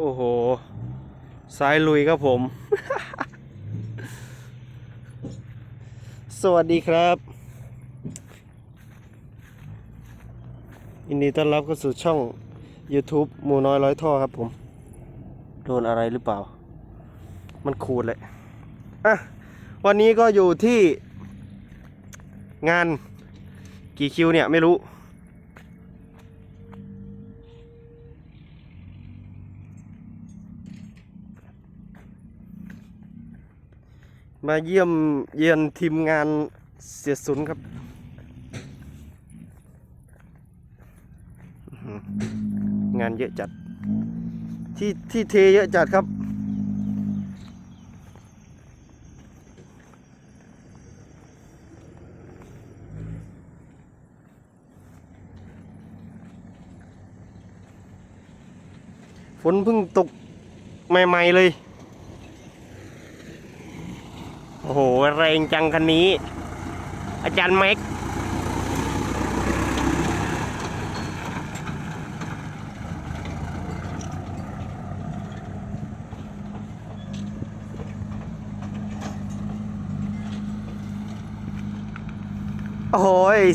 โอ้โหสายลุยครับผม สวัสดีครับยินดีต้อนรับเข้าสู่ช่อง YouTube หมูน้อยร้อยท่อครับผม โดนอะไรหรือเปล่า มันขูดเลยอะวันนี้ก็อยู่ที่งานกี่คิวเนี่ยไม่รู้ มาเยี่ยมเยียนทีมงานเสียสุนครับ งานเยอะจัด ที่ที่เทเยอะจัดครับ ฝนเพิ่งตกใหม่ ๆ เลย โอ้โหแรงจังคันนี้ อาจารย์แม็กโอ้โห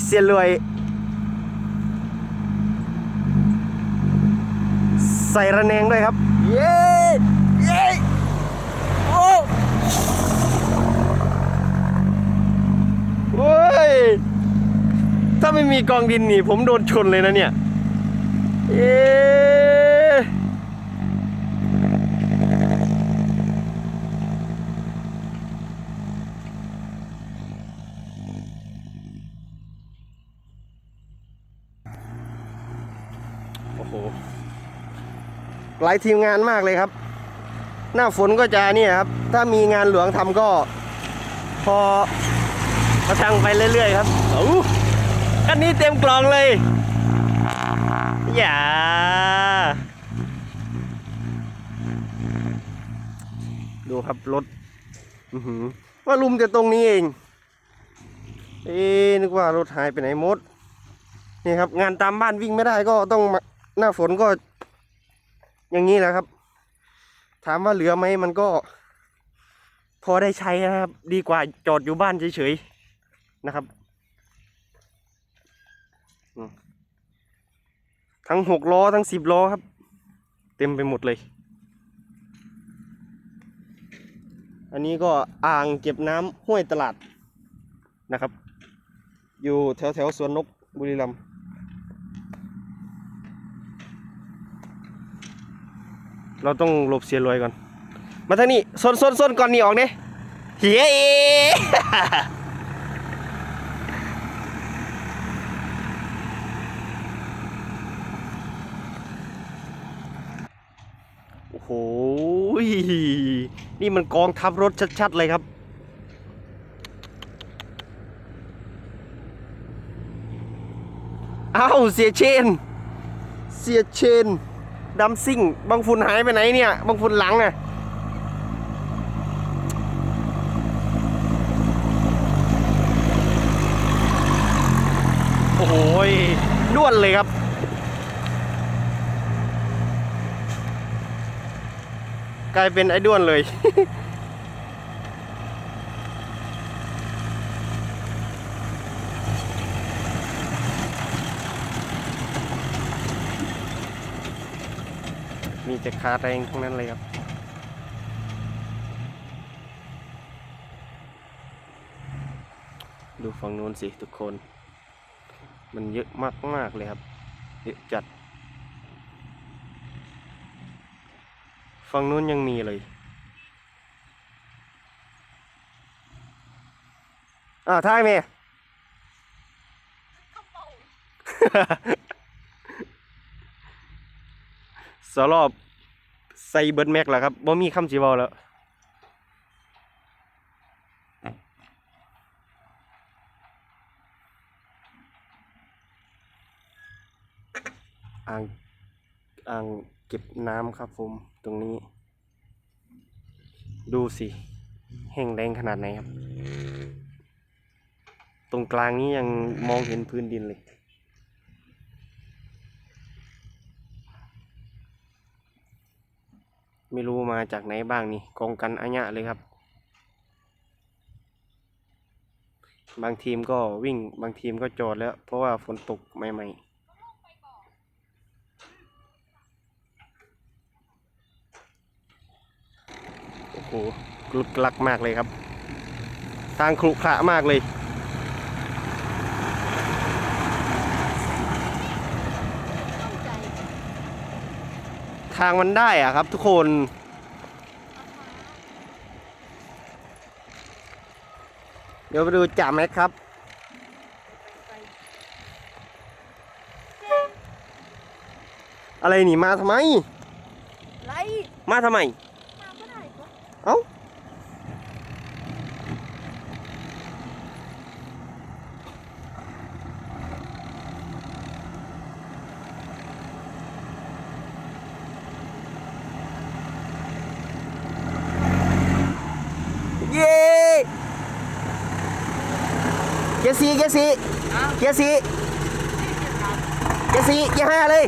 เสียรวย ใส่ระแนงด้วยครับ เย้ เย้ โอ้ เว้ย ถ้าไม่มีกองดินนี่ ผมโดนชนเลยนะเนี่ย เอ๊โอ้โห หลายทีมงานมากเลยครับ หน้าฝนก็จะเนี่ยครับ ถ้ามีงานหลวงทำก็พอ มาทางไปเรื่อยๆครับโอ้คันนี้เต็มกล่องเลย อย่า ดูครับรถอือหือว่าลุมแต่ตรงนี้เอง เอ๊นึกว่ารถหายไปไหนหมด นี่ครับ งานตามบ้านวิ่งไม่ได้ก็ต้องหน้าฝนก็ อย่างนี้แหละครับ ถามว่าเหลือไหมมันก็ พอได้ใช้นะครับ ดีกว่าจอดอยู่บ้านเฉยๆ นะครับ ทั้งหกล้อทั้งสิบล้อครับ เต็มไปหมดเลย อันนี้ก็อ่างเก็บน้ำห้วยตลาดนะครับ อยู่แถวแถวสวนนกบุรีรัมย์เราต้องหลบเสียรวยก่อน มาทางนี้ส้นส้นส้นก่อนนี่ออกเนี่ยเฮียเอ โอ้โห นี่มันกองทัพรถชัดๆเลยครับ อ้าวเสียเชน เสียเชนดำซิ่งบางฝุ่นหายไปไหนเนี่ย บางฝุ่นหลังอะโอ้โหยด้วนเลยครับ กลายเป็นไอ้ด้วนเลย มีแต่คาแรงทั้งนั้นเลยครับดูฝั่งนู้นสิทุกคน มันเยอะมากๆเลยครับ เยอะจัด ฝั่งนู้นยังมีเลยอ่าท้ายเมย์สรอบใส่เบิร์ดแม็กแล้วครับบ่มีคำสีเบาแล้วอ่างอ่าง เก็บน้ำครับผมตรงนี้ ดูสิ แห้งแรงขนาดไหนครับ ตรงกลางนี้ยังมองเห็นพื้นดินเลย ไม่รู้มาจากไหนบ้างนี่กองกันอัญะเลยครับ บางทีมก็วิ่งบางทีมก็จอดแล้ว เพราะว่าฝนตกใหม่ๆ โอ้โหกลุกลักมากเลยครับ ทางขรุขระมากเลยเข้าใจทางมันได้อะครับทุกคนเดี๋ยวไปดูจ่าแม็กครับ อะไรหนีมาทำไมไรมาทำไม มาก็ได้ก็ เอ้า เย้ เกียสี่เกียร์สี่เกียร์สี่เกียร์สี่เกียร์ห้าเลย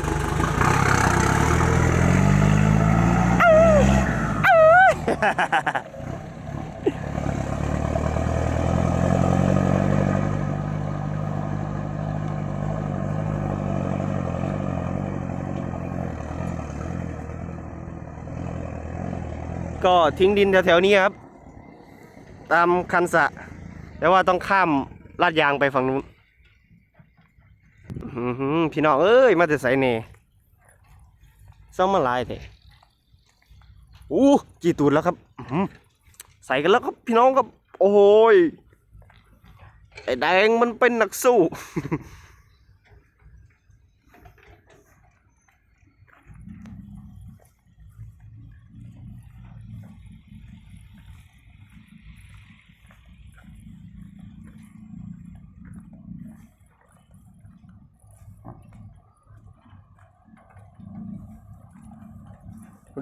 ก็ทิ้งดินแถวๆนี้ครับ ตามคันสะแต่ว่าต้องข้าม ลาดยางไปฝั่งนู้นพี่น้องเอ้ย มาแต่ใส่เน่ซ่อมมาลายเถอะอู้กี่ตูดแล้วครับใส่กันแล้วครับพี่น้องครับ โอ้ยไอ้แดงมันเป็นนักสู้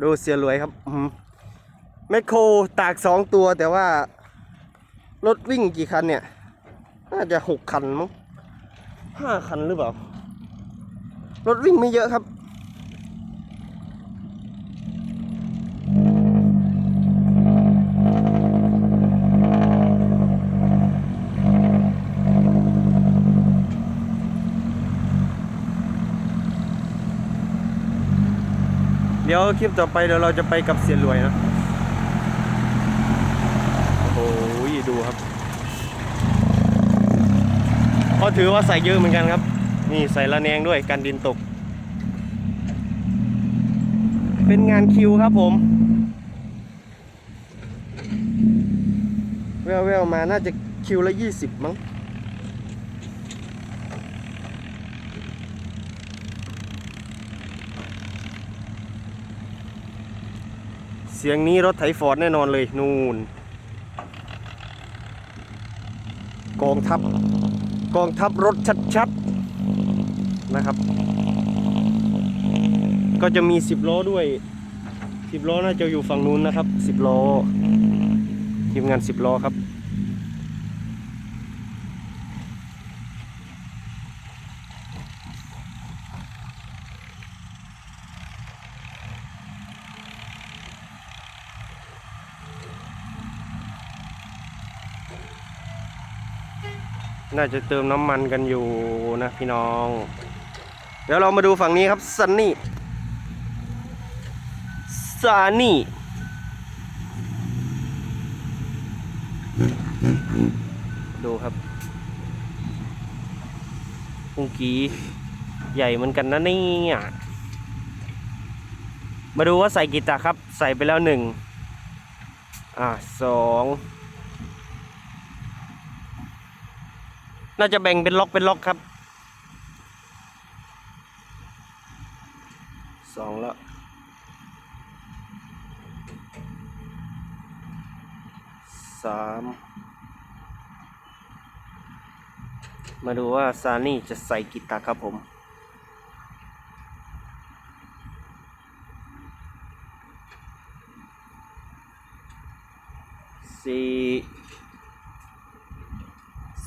ดูเสียรวยครับแมคโครตากสองตัวแต่ว่า รถวิ่งกี่คันเนี่ย น่าจะหกคันมั้งห้าคันหรือเปล่า รถวิ่งไม่เยอะครับ ดี๋ยวคลิปต่อไปเดี๋ยวเราจะไปกับเสียรวยนะ โอ้ยดูครับ ก็ถือว่าใส่เยอะเหมือนกันครับ นี่ใส่ละแนงด้วยกันดินตก เป็นงานคิวครับผม แววๆมาน่าจะคิวละยี่สิบมั้ง เสียงนี้รถไถฟอร์ดแน่นอนเลยนูนกองทัพกองทัพรถชัดๆนะครับ ก็จะมีสิบล้อด้วยสิบล้อน่าจะอยู่ฝั่งนู้นนะครับสิบล้อทีมงานสิบล้อครับ น่าจะเติมน้ำมันกันอยู่นะพี่น้อง เดี๋ยวเรามาดูฝั่งนี้ครับซันนี่ซานี่ดูครับปุงกีใหญ่เหมือนกันนะเนี่ยมาดูว่าใส่กี่ตาครับ ใส่ไปแล้วหนึ่งอ่าสอง น่าจะแบ่งเป็นล็อกเป็นล็อกครับสองแล้วสามมาดูว่าซานี่จะใส่กีตาร์ครับผม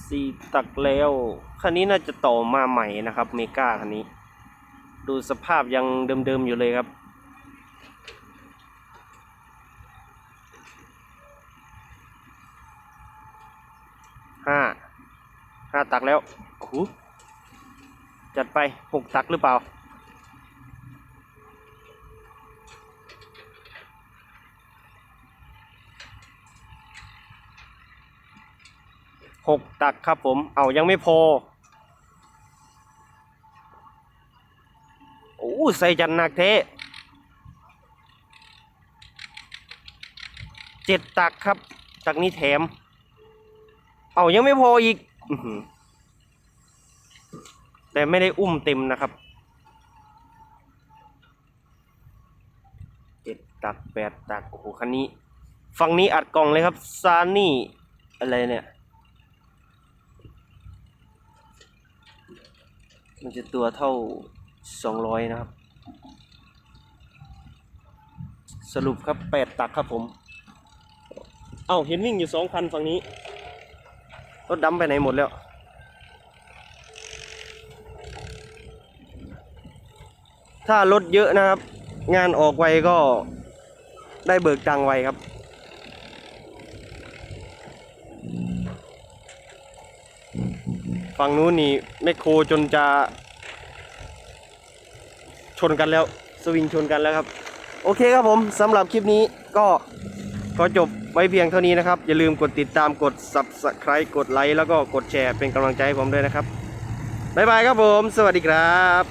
ซีตักแล้วคันนี้น่าจะต่อมาใหม่นะครับ เมกาคันนี้ ดูสภาพยังเดิมๆอยู่เลยครับ ห้า ห้าตักแล้วหูจัดไปหกตักหรือเปล่า หกตักครับผม เอายังไม่พอ โอ้ใส่จันหนักเทเจ็ดตักครับ ตักนี้แถม เอายังไม่พออีก แต่ไม่ได้อุ้มเต็มนะครับเจ็ดตักแปดตัก โอ้โห คันนี้ ฝั่งนี้อัดกล่องเลยครับ ซานี่ อะไรเนี่ย มันจะตัวเท่าสองร้อยนะครับ สรุปครับแปดตักครับผม เอ้า เห็นวิ่งอยู่สองคันฝั่งนี้ รถดำไปไหนหมดแล้ว ถ้ารถเยอะนะครับ งานออกไวก็ได้เบิกตังไวครับ ฝั่งนู้นนี่แมคโครจนจะ ชนกันแล้ว สวิงชนกันแล้วครับ โอเคครับผมสำหรับคลิปนี้ก็ขอจบไว้เพียงเท่านี้นะครับ อย่าลืมกดติดตามกด subscribe กดไลค์แล้วก็กดแชร์เป็นกำลังใจให้ผมด้วยนะครับ บ๊ายบายครับผม สวัสดีครับ